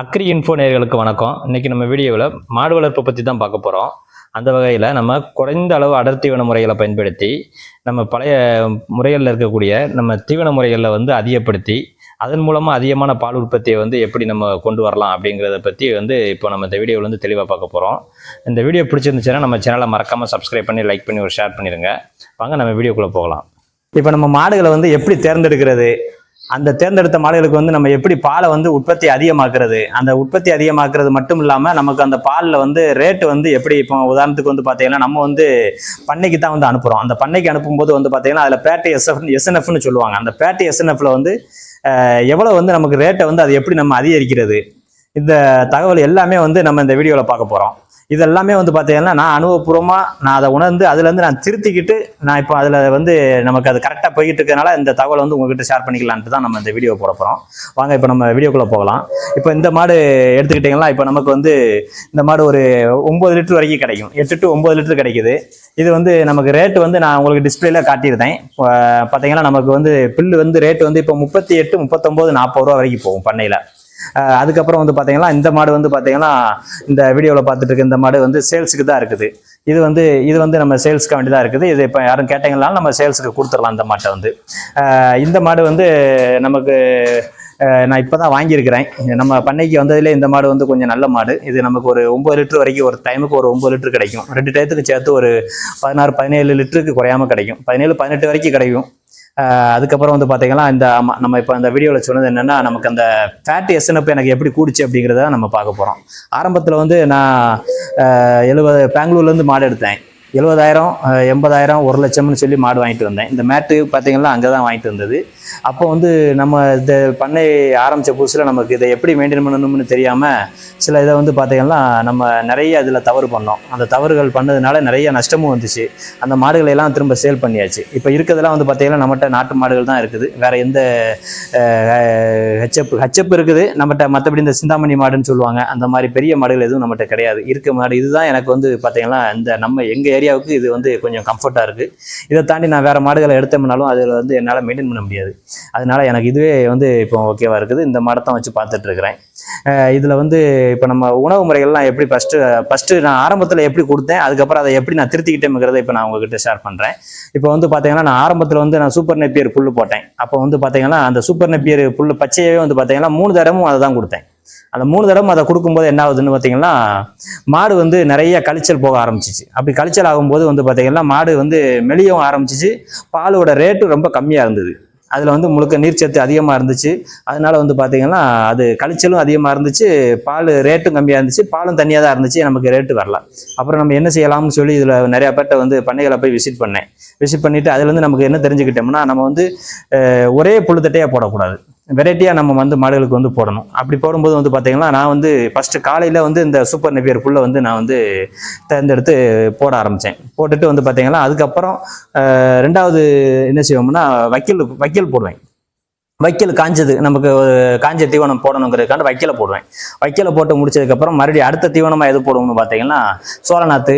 Agri info நேர்களுக்கு வணக்கம். இன்னைக்கு நம்ம வீடியோவில் மாடு வளர்ப்பு பற்றி தான் பார்க்க போகிறோம் அந்த வகையில் நம்ம குறைந்த அளவு அடர் தீவன முறைகளை பயன்படுத்தி நம்ம பழைய முறைகளில் இருக்கக்கூடிய நம்ம தீவன முறைகளில் வந்து அதிகப்படுத்தி அதன் மூலமாக அதிகமான பால் உற்பத்தியை வந்து எப்படி நம்ம கொண்டு வரலாம் அப்படிங்கிறத பற்றி வந்து இப்போ நம்ம இந்த வீடியோவில் வந்து தெளிவாக பார்க்க போகிறோம் இந்த வீடியோ பிடிச்சிருந்துச்சுன்னா நம்ம சேனலை மறக்காமல் சப்ஸ்கிரைப் பண்ணி லைக் பண்ணி ஒரு ஷேர் பண்ணிடுங்க. வாங்க நம்ம வீடியோக்குள்ளே போகலாம். இப்போ நம்ம மாடுகளை வந்து எப்படி தேர்ந்தெடுக்கிறது? அந்த தேர்ந்தெடுத்த மாடுகளுக்கு வந்து நம்ம எப்படி பாலை வந்து உற்பத்தி அதிகமாக்குறது? அந்த உற்பத்தி அதிகமாக்குறது மட்டும் இல்லாமல் நமக்கு அந்த பாலில் வந்து ரேட்டு வந்து எப்படி இப்போ உதாரணத்துக்கு வந்து பார்த்தீங்கன்னா நம்ம வந்து பண்ணைக்கு தான் வந்து அனுப்புகிறோம் அந்த பண்ணைக்கு அனுப்பும்போது வந்து பார்த்தீங்கன்னா அதில் பேட்டை எஸ்எஃப் எஸ்என்எஃப்னு சொல்லுவாங்க. அந்த பேட்டை எஸ்என்எஃப்ல வந்து எவ்வளோ வந்து நமக்கு ரேட்டை வந்து அது எப்படி நம்ம அதிகரிக்கிறது? இந்த தகவல் எல்லாமே வந்து நம்ம இந்த வீடியோவில் பார்க்க போகிறோம் இதெல்லாமே வந்து பார்த்தீங்கன்னா நான் அனுபவபூர்வமாக நான் அதை உணர்ந்து அதுலேருந்து நான் திருத்திக்கிட்டு நான் இப்போ அதில் வந்து நமக்கு அது கரெக்டாக போய்கிட்டு இருக்கிறனால இந்த தகவலை வந்து உங்ககிட்ட ஷேர் பண்ணிக்கலான்ட்டு தான் நம்ம இந்த வீடியோ போட போகிறோம் வாங்க இப்போ நம்ம வீடியோக்குள்ளே போகலாம். இப்போ இந்த மாடு எடுத்துக்கிட்டிங்கன்னா இப்போ நமக்கு வந்து இந்த மாடு ஒரு ஒம்பது லிட்டர் வரைக்கும் கிடைக்கும். எட்டு டு ஒம்பது லிட்டர் கிடைக்குது. இது வந்து நமக்கு ரேட்டு வந்து நான் உங்களுக்கு டிஸ்பிளேல காட்டியிருந்தேன். பார்த்தீங்கன்னா நமக்கு வந்து பில்லு வந்து ரேட்டு வந்து இப்போ முப்பத்தி எட்டு முப்பத்தொம்போது நாற்பது ரூபா வரைக்கும் போகும் பண்ணையில். அதுக்கப்புறம் வந்து பார்த்தீங்கன்னா இந்த மாடு வந்து பார்த்தீங்கன்னா இந்த வீடியோவில் பார்த்துட்டு இருக்க இந்த மாடு வந்து சேல்ஸுக்கு தான் இருக்குது. இது வந்து இது வந்து நம்ம சேல்ஸ்க்கு வேண்டி தான் இருக்குது. இது இப்போ யாரும் கேட்டீங்கனாலும் நம்ம சேல்ஸுக்கு கொடுத்துடலாம் இந்த மாட்டை வந்து. இந்த மாடு வந்து நமக்கு நான் இப்போ தான் வாங்கியிருக்கிறேன். நம்ம பண்ணைக்கு வந்ததுலேயே இந்த மாடு வந்து கொஞ்சம் நல்ல மாடு. இது நமக்கு ஒரு ஒம்பது லிட்டர் வரைக்கும் ஒரு டைமுக்கு ஒரு ஒம்பது லிட்டர் கிடைக்கும். ரெண்டு டயத்துக்கு சேர்த்து ஒரு பதினாறு பதினேழு லிட்டருக்கு குறையாம கிடைக்கும். பதினேழு பதினெட்டு வரைக்கும் கிடைக்கும். அதுக்கப்புறம் வந்து பார்த்தீங்கன்னா இந்த நம்ம இப்போ அந்த வீடியோவில் சொன்னது என்னென்னா நமக்கு அந்த ஃபேட் எஸ்என்எப் எனக்கு எப்படி கூடிச்சு அப்படிங்கிறத நம்ம பார்க்க போகிறோம் ஆரம்பத்தில் வந்து நான் எழுபது பெங்களூர்லேருந்து மாடு எடுத்தேன். எழுபதாயிரம் எண்பதாயிரம் ஒரு லட்சம்னு சொல்லி மாடு வாங்கிட்டு வந்தேன். இந்த மேட்டு பார்த்தீங்கன்னா அங்கே தான் வாங்கிட்டு வந்தது. அப்போ வந்து நம்ம இந்த பண்ணை ஆரம்பித்த புதுசில் நமக்கு இதை எப்படி மெயின்டைன் பண்ணணும்னு தெரியாமல் சில இதை வந்து பார்த்தீங்கன்னா நம்ம நிறைய இதில் தவறு பண்ணோம். அந்த தவறுகள் பண்ணதுனால நிறைய நஷ்டமும் வந்துச்சு. அந்த மாடுகளை எல்லாம் திரும்ப சேல் பண்ணியாச்சு. இப்போ இருக்கிறதெல்லாம் வந்து பார்த்தீங்கன்னா நம்மகிட்ட நாட்டு மாடுகள் தான் இருக்குது. வேறு எந்த ஹெச்எப் ஹெச்எப் இருக்குது. நம்மகிட்ட மற்றபடி இந்த சிந்தாமணி மாடுன்னு சொல்லுவாங்க. அந்த மாதிரி பெரிய மாடுகள் எதுவும் நம்மகிட்ட கிடையாது. இருக்க மாடு இதுதான் எனக்கு வந்து பார்த்தீங்கன்னா இந்த நம்ம எங்கள் ஏரியாவுக்கு இது வந்து கொஞ்சம் கம்ஃபர்ட்டாக இருக்குது இதை தாண்டி நான் வேறு மாடுகளை எடுத்தோம்னாலும் அதில் வந்து என்னால் மெயின்டைன் பண்ண முடியாது. அதனால எனக்கு இதுவே வந்து இப்போ ஓகேவாக இருக்குது. இந்த மாடை தான் வச்சு பார்த்துட்ருக்கிறேன் இதில் வந்து இப்போ நம்ம உணவு முறைகள்லாம் எப்படி ஃபஸ்ட்டு ஃபஸ்ட்டு நான் ஆரம்பத்தில் எப்படி கொடுத்தேன் அதுக்கப்புறம் அதை எப்படி நான் திருத்திக்கிட்டேங்கிறத இப்போ நான் உங்ககிட்ட ஷேர் பண்ணுறேன் இப்போ வந்து பார்த்தீங்கன்னா நான் ஆரம்பத்தில் வந்து நான் சூப்பர் நெப்பியர் புல் போட்டேன். அப்போ வந்து பார்த்தீங்கன்னா அந்த சூப்பர் நெப்பியர் புல் பச்சையவே வந்து பார்த்தீங்கன்னா மூணு தரமும் அதை தான் கொடுத்தேன். அந்த மூணு தடவை அதை கொடுக்கும்போது என்ன ஆகுதுன்னு பார்த்தீங்கன்னா மாடு வந்து நிறைய கழிச்சல் போக ஆரம்பிச்சிச்சு. அப்படி கழிச்சல் ஆகும்போது வந்து பார்த்தீங்கன்னா மாடு வந்து மெலியவும் ஆரம்பிச்சிச்சு. பாலோட ரேட்டு ரொம்ப கம்மியாக இருந்தது. அதில் வந்து முழுக்க நீர்ச்சத்து அதிகமாக இருந்துச்சு. அதனால வந்து பார்த்தீங்கன்னா அது கழிச்சலும் அதிகமாக இருந்துச்சு. பால் ரேட்டும் கம்மியாக இருந்துச்சு. பாலும் தனியாக தான் இருந்துச்சு. நமக்கு ரேட்டு வரல. அப்புறம் நம்ம என்ன செய்யலாம்னு சொல்லி இதில் நிறையா பேர்ட்ட வந்து பண்ணைகளை போய் விசிட் பண்ணேன். விசிட் பண்ணிவிட்டு அதுலேருந்து நமக்கு என்ன தெரிஞ்சுக்கிட்டோம்னா நம்ம வந்து ஒரே புழுத்தட்டையாக போடக்கூடாது. வெரைட்டியாக நம்ம வந்து மாடுகளுக்கு வந்து போடணும். அப்படி போடும்போது வந்து பார்த்தீங்கன்னா நான் வந்து ஃபஸ்ட்டு காலையில் வந்து இந்த சூப்பர் நெப்பியர் புல்லை வந்து நான் வந்து தேர்ந்தெடுத்து போட ஆரம்பித்தேன் போட்டுட்டு வந்து பார்த்தீங்கன்னா அதுக்கப்புறம் ரெண்டாவது என்ன செய்வோம்னா வைக்கல் வைக்கல் போடுவேன். வைக்கல் காஞ்சது நமக்கு காஞ்ச தீவனம் போடணுங்கிறதுக்காண்ட வைக்கலை போடுவேன். வைக்கலை போட்டு முடிச்சதுக்கப்புறம் மறுபடியும் அடுத்த தீவனமாக எது போடுவோம்னு பார்த்தீங்கன்னா சோழநாத்து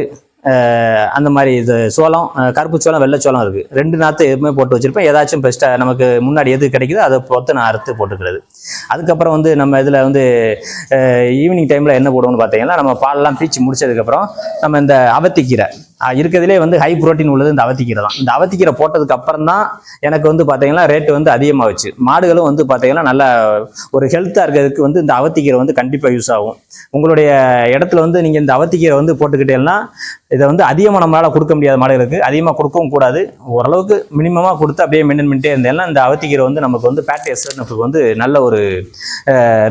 அந்த மாதிரி இது சோளம் கருப்பு சோளம் வெள்ளை சோளம் இருக்குது ரெண்டு நாற்று எதுவுமே போட்டு வச்சிருப்பேன். ஏதாச்சும் பெஸ்ட்டாக நமக்கு முன்னாடி எது கிடைக்குதோ அதை பொறுத்து நான் அறுத்து போட்டுக்கிறது. அதுக்கப்புறம் வந்து நம்ம இதில் வந்து ஈவினிங் டைமில் என்ன போடுவோம்னு பார்த்தீங்கன்னா நம்ம பாலெலாம் பீச்சு முடிச்சதுக்கப்புறம் நம்ம இந்த அவத்திக்கீரை. இருக்கிறதுலே வந்து ஹை புரோட்டீன் உள்ளது இந்த அவத்திக்கீரை தான். இந்த அவத்திக்கீரை போட்டதுக்கு அப்புறம் தான் எனக்கு வந்து பார்த்தீங்கன்னா ரேட்டு வந்து அதிகமாகச்சு. மாடுகளும் வந்து பார்த்தீங்கன்னா நல்ல ஒரு ஹெல்த்தாக இருக்கிறதுக்கு வந்து இந்த அவத்திக்கீரை வந்து கண்டிப்பாக யூஸ் ஆகும். உங்களுடைய இடத்துல வந்து நீங்கள் இந்த அவத்திக்கீரை வந்து போட்டுக்கிட்டீங்கன்னா இதை வந்து அதிகமாக நம்மளால் கொடுக்க முடியாத மாடுகளுக்கு. அதிகமாக கொடுக்கவும் கூடாது. ஓரளவுக்கு மினிமமாக கொடுத்து அப்படியே மெயின்டைன் பண்ணிட்டே இருந்தேன்னா இந்த அவத்திக்கீரை வந்து நமக்கு வந்து ஃபேட் நமக்கு வந்து நல்ல ஒரு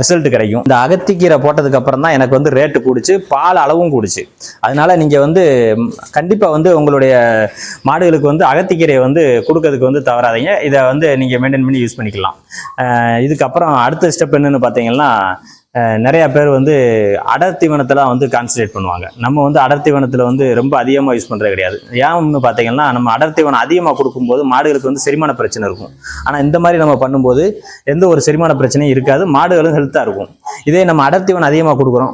ரிசல்ட் கிடைக்கும். இந்த அகத்திக்கீரை போட்டதுக்கு அப்புறம் தான் எனக்கு வந்து ரேட்டு கூடிச்சு பால் அளவும் கூடிச்சு. அதனால நீங்கள் வந்து கண்டிப்பாக வந்து உங்களுடைய மாடுகளுக்கு வந்து அகத்திக்கீரையை வந்து கொடுக்கறதுக்கு வந்து தவறாதீங்க. இதை வந்து நீங்கள் மெயின்டைன் பண்ணி யூஸ் பண்ணிக்கலாம். இதுக்கப்புறம் அடுத்த ஸ்டெப் என்னென்னு பார்த்தீங்கன்னா நிறைய பேர் வந்து அடர் வந்து கான்சன்ட்ரேட் பண்ணுவாங்க. நம்ம வந்து அடர் வந்து ரொம்ப அதிகமாக யூஸ் பண்ணுறது கிடையாது. ஏன்னு பார்த்தீங்கன்னா நம்ம அடர் தீவனம் அதிகமாக கொடுக்கும்போது மாடுகளுக்கு வந்து செரிமான பிரச்சனை இருக்கும். ஆனால் இந்த மாதிரி நம்ம பண்ணும்போது எந்த ஒரு செரிமான பிரச்சனையும் இருக்காது. மாடுகளும் ஹெல்த்தாக இருக்கும். இதே நம்ம அடர் தீவனம் அதிகமாக கொடுக்குறோம்.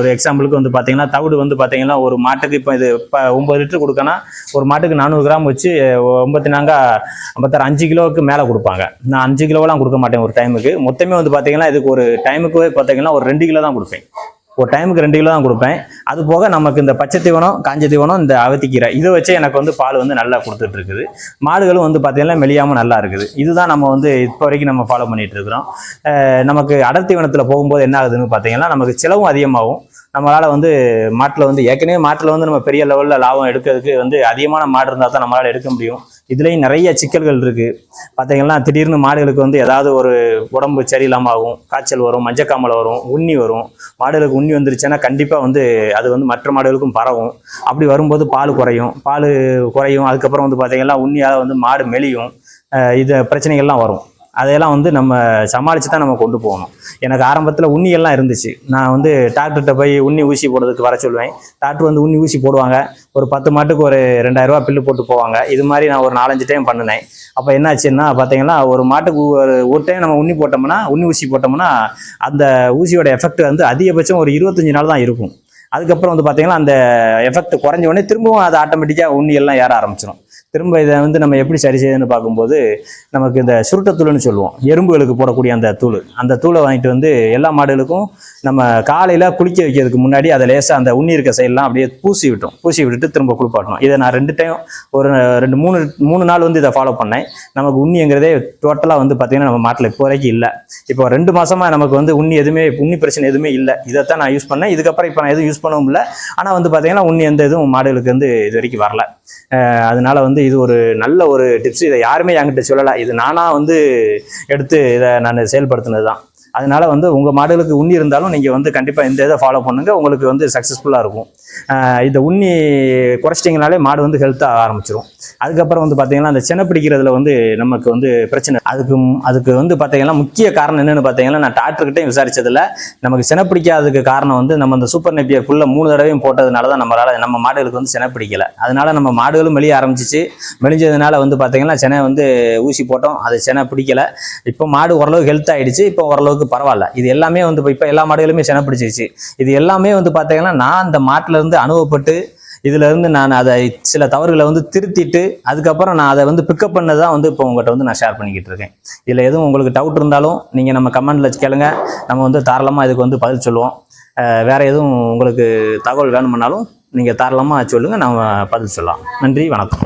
ஒரு எக்ஸாம்பிளுக்கு வந்து பார்த்தீங்கன்னா தவிடு வந்து பார்த்தீங்கன்னா ஒரு மாட்டுக்கு இப்போ இது இப்போ ஒம்பது லிட்டர் கொடுக்கனா ஒரு மாட்டுக்கு நானூறு கிராம் வச்சு ஒம்பத்தி நாங்கா ஐம்பத்தாறு அஞ்சு கிலோவுக்கு மேலே கொடுப்பாங்க. நான் அஞ்சு கிலோவெலாம் கொடுக்க மாட்டேன் ஒரு டைமுக்கு மொத்தமே வந்து பார்த்தீங்கன்னா இதுக்கு ஒரு டைமுக்கு பார்த்தீங்கன்னா பார்த்தீங்கன்னா ஒரு ரெண்டு கிலோ தான் கொடுப்பேன். ஒரு டைமுக்கு ரெண்டு கிலோ தான் கொடுப்பேன். அது போக நமக்கு இந்த பச்சை தீவனம் காஞ்ச தீவனம் இந்த அவத்திக்கீரை இதை வச்சு எனக்கு வந்து பால் வந்து நல்லா கொடுத்துட்டு இருக்குது மாடுகளும் வந்து பார்த்தீங்கன்னா மெலியாமல் நல்லா இருக்குது. இதுதான் நம்ம வந்து இப்போ வரைக்கும் நம்ம ஃபாலோ பண்ணிட்டு இருக்கிறோம். நமக்கு அடர் தீவனத்தில் போகும்போது என்ன ஆகுதுன்னு பார்த்தீங்கன்னா நமக்கு செலவும் அதிகமாகும். நம்மளால் வந்து மாட்டில் வந்து ஏற்கனவே மாட்டில் வந்து நம்ம பெரிய லெவலில் லாபம் எடுக்கிறதுக்கு வந்து அதிகமான மாடு இருந்தால் தான் நம்மளால் எடுக்க முடியும். இதுலேயும் நிறைய சிக்கல்கள் இருக்குது பார்த்தீங்கன்னா திடீர்னு மாடுகளுக்கு வந்து ஏதாவது ஒரு உடம்பு சரியில்லாமல் ஆகும். காய்ச்சல் வரும் மஞ்சக்காமல் வரும் உண்ணி வரும். மாடுகளுக்கு உண்ணி வந்துருச்சுன்னா கண்டிப்பாக வந்து அது வந்து மற்ற மாடுகளுக்கும் பரவும். அப்படி வரும்போது பால் குறையும். பால் குறையும். அதுக்கப்புறம் வந்து பார்த்தீங்கன்னா உண்ணியால் வந்து மாடு மெலியும். இது பிரச்சனைகள்லாம் வரும். அதையெல்லாம் வந்து நம்ம சமாளித்து தான் நம்ம கொண்டு போகணும். எனக்கு ஆரம்பத்தில் உண்ணியெல்லாம் இருந்துச்சு. நான் வந்து டாக்டர்கிட்ட போய் உண்ணி ஊசி போடுறதுக்கு வர சொல்லுவேன். டாக்டர் வந்து உண்ணி ஊசி போடுவாங்க. ஒரு பத்து மாட்டுக்கு ஒரு ரெண்டாயிரரூவா பில்லு போட்டு போவாங்க. இது மாதிரி நான் ஒரு நாலஞ்சு டைம் பண்ணினேன். அப்போ என்னாச்சுன்னா பார்த்தீங்கன்னா ஒரு மாட்டுக்கு ஒரு ஒரு டைம் நம்ம உண்ணி போட்டோம்னா உண்ணி ஊசி போட்டோம்னா அந்த ஊசியோட எஃபெக்ட் வந்து அதிகபட்சம் ஒரு இருபத்தஞ்சி நாள் தான் இருக்கும். அதுக்கப்புறம் வந்து பார்த்தீங்கன்னா அந்த எஃபெக்ட் குறைஞ்ச உடனே திரும்பவும் அது ஆட்டோமேட்டிக்காக உண்ணி எல்லாம் ஏற ஆரம்பிச்சிடும் திரும்ப இதை வந்து நம்ம எப்படி சரி செய்யுதுன்னு பார்க்கும்போது நமக்கு இந்த சுருட்டத்தூள்னு சொல்லுவோம். எறும்புகளுக்கு போடக்கூடிய அந்த தூள். அந்த தூளை வாங்கிட்டு வந்து எல்லா மாடுகளுக்கும் நம்ம காலையில் குளிக்க வைக்கிறதுக்கு முன்னாடி அதை லேசாக அந்த உண்ணி இருக்க சைடெலாம் அப்படியே பூசி விட்டோம். பூசி விட்டுட்டு திரும்ப குளிப்பாட்டணும். இதை நான் ரெண்டு டைம் ஒரு ரெண்டு மூணு மூணு நாள் வந்து இதை ஃபாலோ பண்ணேன். நமக்கு உண்ணிங்கிறதே டோட்டலாக வந்து பார்த்திங்கன்னா நம்ம மாட்டில் இப்போ வரைக்கும் இல்லை. இப்போ ரெண்டு மாதமாக நமக்கு வந்து உண்ணி எதுவுமே உண்ணி பிரச்சனை எதுவுமே இல்லை. இதைத்தான் நான் யூஸ் பண்ணேன். இதுக்கப்புறம் இப்போ நான் எதுவும் யூஸ் பண்ணவும் இல்லை. ஆனால் வந்து பார்த்தீங்கன்னா உண்ணி எந்த இதுவும் மாடுகளுக்கு வந்து இது வரைக்கும் வரல. அதனால வந்து இது ஒரு நல்ல ஒரு டிப்ஸ் இதை யாருமே என்கிட்ட சொல்லலை. இது நானாக வந்து எடுத்து இதை நான் செயல்படுத்தினது தான் அதனால வந்து உங்கள் மாடுகளுக்கு உண்ணி இருந்தாலும் நீங்கள் வந்து கண்டிப்பாக இந்த இதை ஃபாலோ பண்ணுங்க. உங்களுக்கு வந்து சக்ஸஸ்ஃபுல்லாக இருக்கும். இந்த உண்ணி குறைச்சிட்டிங்கனாலே மாடு வந்து ஹெல்த்தாக ஆரம்பிச்சிடும் அதுக்கப்புறம் வந்து பார்த்தீங்கன்னா அந்த செனை பிடிக்கிறதுல வந்து நமக்கு வந்து பிரச்சனை. அதுக்கு அதுக்கு வந்து பார்த்தீங்கன்னா முக்கிய காரணம் என்னன்னு பார்த்தீங்கன்னா நான் டாக்டர்கிட்டையும் விசாரிச்சதில்ல. நமக்கு செனை பிடிக்காததுக்கு காரணம் வந்து நம்ம அந்த சூப்பர் நெப்பியர் ஃபுல்லாக மூணு தடவையும் போட்டதுனால தான் நம்மளால நம்ம மாடுகளுக்கு வந்து செனை பிடிக்கல. அதனால நம்ம மாடுகளும் மெலிய ஆரம்பிச்சிச்சு. மெலிஞ்சதுனால வந்து பார்த்தீங்கன்னா செனை வந்து ஊசி போட்டோம். அது செனை பிடிக்கல. இப்போ மாடு ஓரளவுக்கு ஹெல்த் ஆயிடுச்சு. இப்போ ஓரளவுக்கு பரவாயில்ல. இது எல்லாமே வந்து இப்போ எல்லா மாடுகளுமே செனை பிடிச்சிருச்சு இது எல்லாமே வந்து பார்த்தீங்கன்னா நான் அந்த மாட்டிலேருந்து அனுபவப்பட்டு இதுல இருந்து நான் அதை சில தவறுகளை வந்து திருத்திட்டு அதுக்கப்புறம் நான் அதை வந்து பிக்கப் பண்ணது தான் வந்து இப்போ உங்கள்கிட்ட வந்து நான் ஷேர் பண்ணிக்கிட்டு இருக்கேன். இதில் எதுவும் உங்களுக்கு டவுட் இருந்தாலும் நீங்கள் நம்ம கமெண்டில் கேளுங்க. நம்ம வந்து தாராளமாக இதுக்கு வந்து பதில் சொல்லுவோம். வேறு வேற எதுவும் உங்களுக்கு தகவல் வேணும்னாலும் நீங்கள் தாராளமாக சொல்லுங்கள் நம்ம பதில் சொல்லலாம். நன்றி வணக்கம்.